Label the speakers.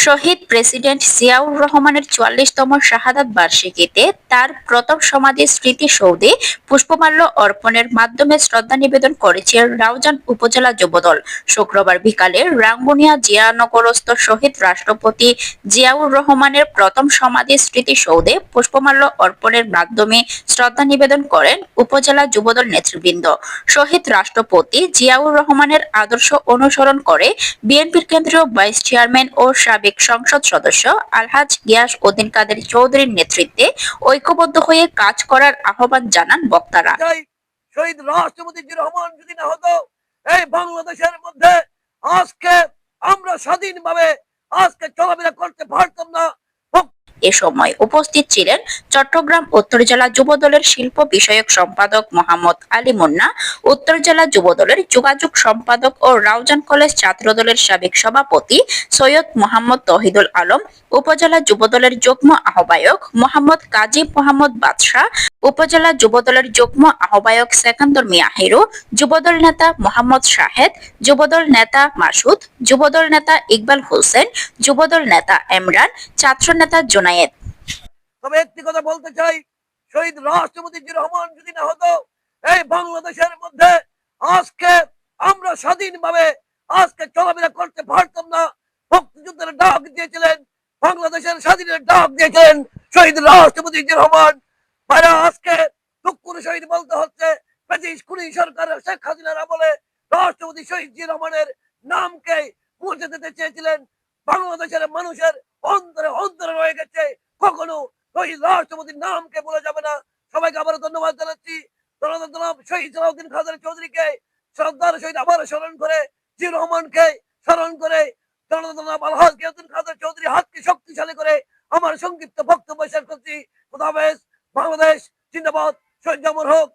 Speaker 1: শহীদ president Ziaur রহমানের চুয়াল্লিশতম শাহাদাত বার্ষিকীতে তার প্রথম সমাধি স্মৃতিসৌধে পুষ্পমাল্য অর্পণের মাধ্যমে শ্রদ্ধা নিবেদন করেছে রাউজান উপজেলা যুবদল। শুক্রবার বিকালে রাঙ্গুনিয়া জিয়ানগরস্থ শহীদ রাষ্ট্রপতি জিয়াউর রহমানের প্রথম সমাধি স্মৃতিসৌধে পুষ্পমাল্য অর্পণের মাধ্যমে শ্রদ্ধা নিবেদন করেন উপজেলা যুবদল নেতৃবৃন্দ। শহীদ রাষ্ট্রপতি জিয়াউর রহমানের আদর্শ অনুসরণ করে বিএনপির কেন্দ্রীয় ভাইস চেয়ারম্যান ও সাবেক সংসদ সদস্য আলহাজ গিয়াস উদ্দিন কাদের চৌধুরীর নেতৃত্বে ঐক্যবদ্ধ হয়ে কাজ করার আহ্বান জানান বক্তারা।
Speaker 2: শহীদ রাষ্ট্রপতি রহমান যদি না হতো, এই বাংলাদেশের মধ্যে আজকে আমরা স্বাধীনভাবে, আজকে চলাফেরা করতে পারতাম না।
Speaker 1: এ সময় উপস্থিত ছিলেন চট্টগ্রাম উত্তর জেলা যুবদলের শিল্প বিষয়ক সম্পাদক মোহাম্মদ আলী মুন্না, উত্তর জেলা যুবদলের যোগাযোগ সম্পাদক ও রাউজান কলেজ ছাত্রদলের সাবেক সভাপতি সৈয়দ মোহাম্মদ তহিদুল আলম, উপজেলা যুবদলের যুগ্ম আহ্বায়ক মোহাম্মদ কাজী মোহাম্মদ বাদশাহ, উপজেলা যুবদলের যুগ্ম আহ্বায়ক সেকান্দর মিয়া হিরু যুবদল নেতা মোহাম্মদ শাহেদ যুবদল নেতা মাসুদ যুবদল নেতা ইকবাল হোসেন যুবদল নেতা এমরান ছাত্র নেতা জোনায়েদ
Speaker 2: তবে একটি কথা বলতে চাই, শহীদ রাষ্ট্রপতি রহমান যদি না হতো, এই বাংলাদেশের মধ্যে আজকে আমরা স্বাধীনভাবে আজকে চলাফেরা করতে পারতাম না। মুক্তিযুদ্ধের ডাক দিয়েছিলেন, বাংলাদেশের স্বাধীনের ডাক দিয়েছিলেন শহীদ রাষ্ট্রপতি জিয়া রহমান। ভাইরা, আজকে দুঃখের শহীদ বলতে হচ্ছে, ব্রিটিশ কুড়ি সরকারের শেখ হাসিনার আমলে রাষ্ট্রপতি শহীদ জিয়া রহমানের নামকে মুছে দিতে চেয়েছিলেন। বাংলাদেশের মানুষের অন্তরে অন্তরে রয়ে গেছে। কখনো শহীদ রাষ্ট্রপতির নামকে বলা যাবে না। সবাইকে আবারও ধন্যবাদ জানাচ্ছি। চৌধুরীকে স্মরণ করে রহমানকে স্মরণ করে চৌধুরী হাতকে শক্তিশালী করে আমার বক্তব্য শেষ করছি। বাংলাদেশ, জিন্দাবাদ শহীদ হোক।